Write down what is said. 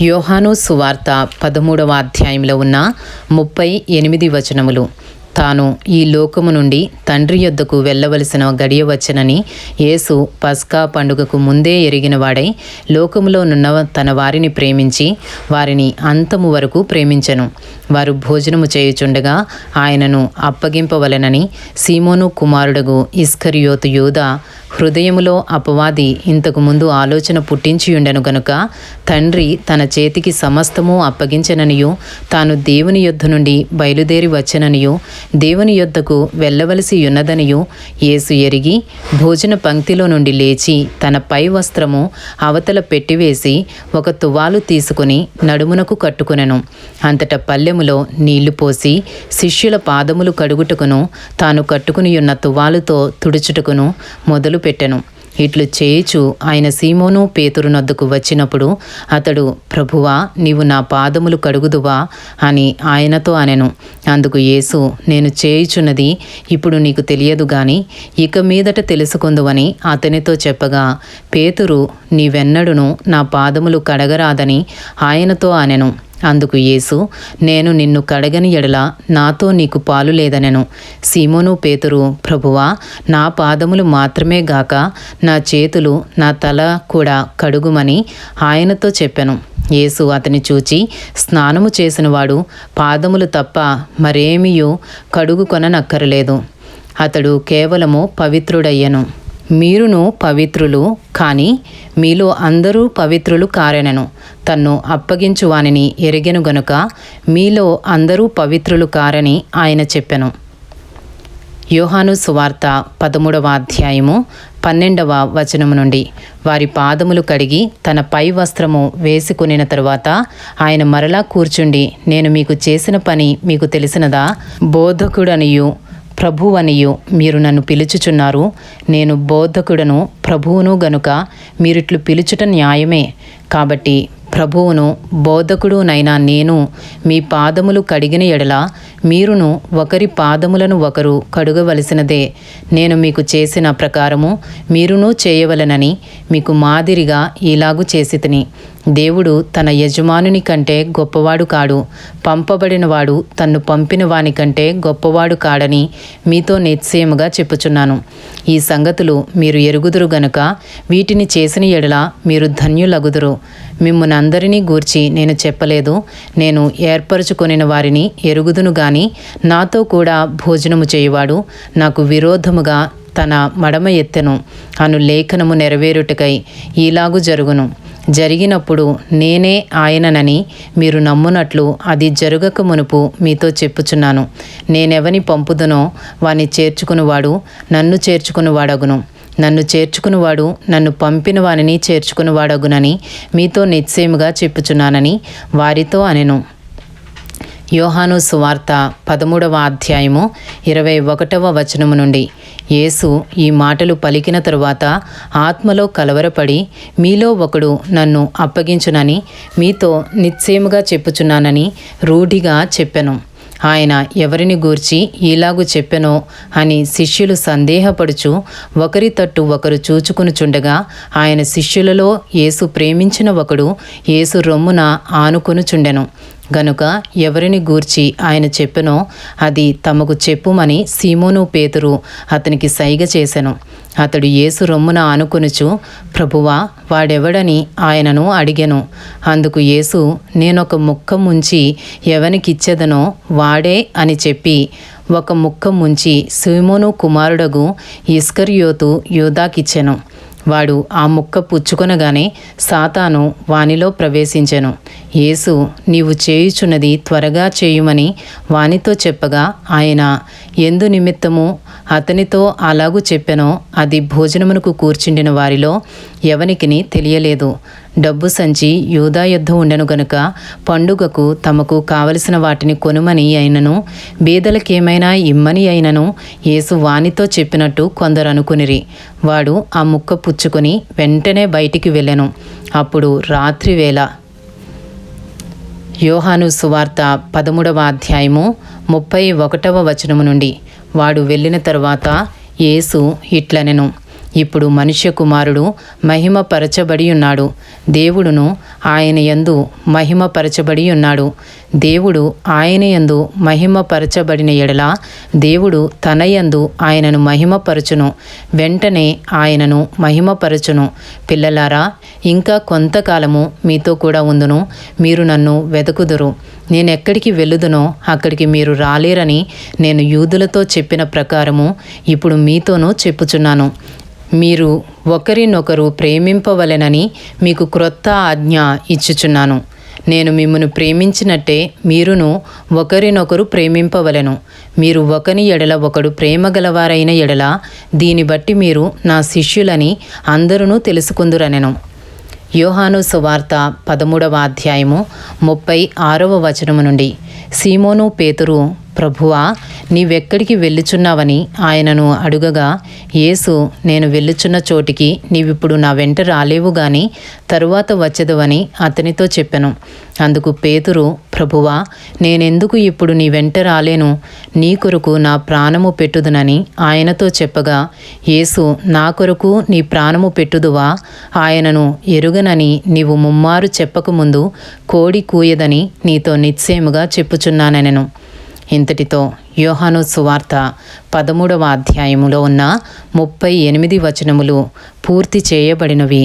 యోహాను సువార్త పదమూడవ అధ్యాయంలో ఉన్న ముప్పై ఎనిమిది వచనములు. తాను ఈ లోకము నుండి తండ్రి యొద్దకు వెళ్ళవలసిన గడియ వచ్చనని యేసు పస్కా పండుగకు ముందే ఎరిగిన వాడై తన వారిని ప్రేమించి వారిని అంతము వరకు ప్రేమించెను. వారు భోజనము చేయుచుండగా ఆయనను అప్పగింపవలెనని సీమోను కుమారుడగు ఇస్కరియోతు యూద హృదయములో అపవాది ఇంతకు ముందు ఆలోచన పుట్టించియుండెను గనుక తండ్రి తన చేతికి సమస్తము అప్పగించననియు తాను దేవుని యొద్ధ నుండి బయలుదేరి వచ్చననియు దేవుని యొద్దకు వెళ్ళవలసి ఉన్నదనియు యేసు ఎరిగి భోజన పంక్తిలో నుండి లేచి తన పై వస్త్రము అవతల పెట్టివేసి ఒక తువాలు తీసుకుని నడుమునకు కట్టుకునెను. అంతట పల్లెములో నీళ్ళు పోసి శిష్యుల పాదములు కడుగుటకును తాను కట్టుకునియున్న తువాలుతో తుడుచుటకును మొదలు మొదలుపెట్టెను ఇట్లు చేయుచు ఆయన సీమోను పేతురు పేతురునొద్దకు వచ్చినప్పుడు అతడు ప్రభువా నీవు నా పాదములు కడుగుదువా అని ఆయనతో అనెను. అందుకు యేసు నేను చేయుచున్నది ఇప్పుడు నీకు తెలియదు గాని ఇక మీదట తెలుసుకుందువని అతనితో చెప్పగా పేతురు నీవెన్నడును నా పాదములు కడగరాదని ఆయనతో అనెను. అందుకు యేసు నేను నిన్ను కడగని ఎడల నాతో నీకు పాలు లేదనెను. సీమోను పేతురు ప్రభువా నా పాదములు మాత్రమే గాక నా చేతులు నా తల కూడా కడుగుమని ఆయనతో చెప్పెను. యేసు అతని చూచి స్నానము చేసినవాడు పాదములు తప్ప మరేమియూ కడుగు కొననక్కరలేదు. అతడు కేవలము పవిత్రుడయ్యను. మీరును పవిత్రులు కానీ మీలో అందరూ పవిత్రులు కారెనను. తన్ను అప్పగించు వానిని ఎరిగెను గనుక మీలో అందరూ పవిత్రులు కారని ఆయన చెప్పెను. యోహాను సువార్త పదమూడవ అధ్యాయము పన్నెండవ వచనము నుండి వారి పాదములు కడిగి తన పై వస్త్రము వేసుకునిన తరువాత ఆయన మరలా కూర్చుండి నేను మీకు చేసిన పని మీకు తెలిసినదా? బోధకుడనియు ప్రభువనియు మీరు నన్ను పిలుచుచున్నారు. నేను బోధకుడను ప్రభువును గనుక మీరిట్లు పిలుచుట న్యాయమే. కాబట్టి ప్రభువును బోధకుడునైనా నేను మీ పాదములు కడిగిన ఎడల మీరును ఒకరి పాదములను ఒకరు కడుగవలసినదే. నేను మీకు చేసిన ప్రకారము మీరును చేయవలనని మీకు మాదిరిగా ఇలాగు చేసి దేవుడు తన యజమానుని కంటే గొప్పవాడు కాడు. పంపబడినవాడు తన్ను పంపిన వాని కంటే గొప్పవాడు కాడని మీతో నిశ్చయముగా చెప్పుచున్నాను. ఈ సంగతులు మీరు ఎరుగుదురు గనుక వీటిని చేసిన ఎడల మీరు ధన్యులగుదురు. మిమ్మునందరినీ గూర్చి నేను చెప్పలేదు. నేను ఏర్పరచుకొనిన వారిని ఎరుగుదును గాని నాతో కూడా భోజనము చేయువాడు నాకు విరోధముగా తన మడమ ఎత్తెను. అను లేఖనము నెరవేరుటకై ఇలాగు జరుగును. జరిగినప్పుడు నేనే ఆయననని మీరు నమ్మునట్లు అది జరగక మునుపు మీతో చెప్పుచున్నాను. నేనెవని పంపుదునో వాని చేర్చుకునివాడు నన్ను చేర్చుకునివాడగును. నన్ను చేర్చుకునివాడు నన్ను పంపిన వానిని చేర్చుకునివాడగునని మీతో నిశ్చయముగా చెప్పుచున్నానని వారితో అనెను. యోహాను సువార్త పదమూడవ అధ్యాయము ఇరవై ఒకటవ వచనము నుండి. యేసు ఈ మాటలు పలికిన తరువాత ఆత్మలో కలవరపడి మీలో ఒకడు నన్ను అప్పగించునని మీతో నిశ్చయముగా చెప్పుచున్నానని రూఢిగా చెప్పెను. ఆయన ఎవరిని గూర్చి ఇలాగు చెప్పెనో అని శిష్యులు సందేహపడుచు ఒకరి తట్టు ఒకరు చూచుకునుచుండగా ఆయన శిష్యులలో యేసు ప్రేమించిన ఒకడు యేసు రొమ్మున ఆనుకొనుచుండెను. గనుక ఎవరిని గూర్చి ఆయన చెప్పెనో అది తమకు చెప్పుమని సీమోను పేతురు అతనికి సైగ చేశాను అతడు యేసు రొమ్మున ఆనుకొనుచు ప్రభువా వాడెవడని ఆయనను అడిగెను. అందుకు యేసు నేనొక ముక్క ముంచి ఎవనికిచ్చేదనో వాడే అని చెప్పి ఒక ముక్క ముంచి సీమోను కుమారుడగు ఇస్కర్యోతు యోధాకిచ్చెను. వాడు ఆ ముక్క పుచ్చుకొనగానే సాతాను వానిలో ప్రవేశించెను. యేసు నీవు చేయుచున్నది త్వరగా చేయుమని వానితో చెప్పగా ఆయన ఎందు నిమిత్తము అతనితో అలాగూ చెప్పెనో అది భోజనమునకు కూర్చుండిన వారిలో ఎవనికిని తెలియలేదు. డబ్బు సంచి యూదా యుద్ధ ఉండెను గనుక పండుగకు తమకు కావలసిన వాటిని కొనుమని అయినను బీదలకేమైనా ఇమ్మని అయినను యేసు వానితో చెప్పినట్టు కొందరు అనుకునిరి. వాడు ఆ ముక్క పుచ్చుకొని వెంటనే బయటికి వెళ్ళెను. అప్పుడు రాత్రి వేళ యోహాను సువార్త పదమూడవ అధ్యాయము ముప్పై ఒకటవ వచనము నుండి వాడు వెళ్ళిన తరువాత యేసు ఇట్లనెను. ఇప్పుడు మనుష్య కుమారుడు మహిమపరచబడి ఉన్నాడు దేవుడును ఆయన యందు మహిమపరచబడి ఉన్నాడు దేవుడు ఆయన యందు మహిమపరచబడిన ఎడల దేవుడు తన యందు ఆయనను మహిమపరచును. వెంటనే ఆయనను మహిమపరచును. పిల్లలారా ఇంకా కొంతకాలము మీతో కూడా ఉందును. మీరు నన్ను వెతుకుదురు నేను ఎక్కడికి వెళ్ళుదునో అక్కడికి మీరు రాలేరని నేను యూదులతో చెప్పిన ప్రకారము ఇప్పుడు మీతోనూ చెప్పుచున్నాను. మీరు ఒకరినొకరు ప్రేమింపవలెనని మీకు క్రొత్త ఆజ్ఞ ఇచ్చుచున్నాను. నేను మిమ్మను ప్రేమించినట్టే మీరును ఒకరినొకరు ప్రేమింపవలెను. మీరు ఒకని ఎడల ఒకడు ప్రేమగలవారైన ఎడల దీన్ని బట్టి మీరు నా శిష్యులని అందరూ తెలుసుకుందురనెను. యోహాను సువార్త పదమూడవ అధ్యాయము ముప్పై ఆరవ వచనము నుండి. సీమోను పేతురు ప్రభువా నీవెక్కడికి వెళ్ళుచున్నావని ఆయనను అడుగగా యేసు నేను వెళ్ళుచున్న చోటికి నీవిప్పుడు నా వెంట రాలేవు గాని తరువాత వచ్చదవని అతనితో చెప్పాను. అందుకు పేతురు ప్రభువా నేనెందుకు ఇప్పుడు నీ వెంట రాలేను? నీ కొరకు నా ప్రాణము పెట్టుదునని ఆయనతో చెప్పగా యేసు నా కొరకు నీ ప్రాణము పెట్టుదువా? ఆయనను ఎరుగనని నీవు ముమ్మారు చెప్పకముందు కోడి కూయదని నీతో నిశ్చయముగా చెప్పుచున్నానెనను ఇంతటితో యోహాను సువార్త పదమూడవ అధ్యాయములో ఉన్న ముప్పై ఎనిమిది వచనములు పూర్తి చేయబడినవి.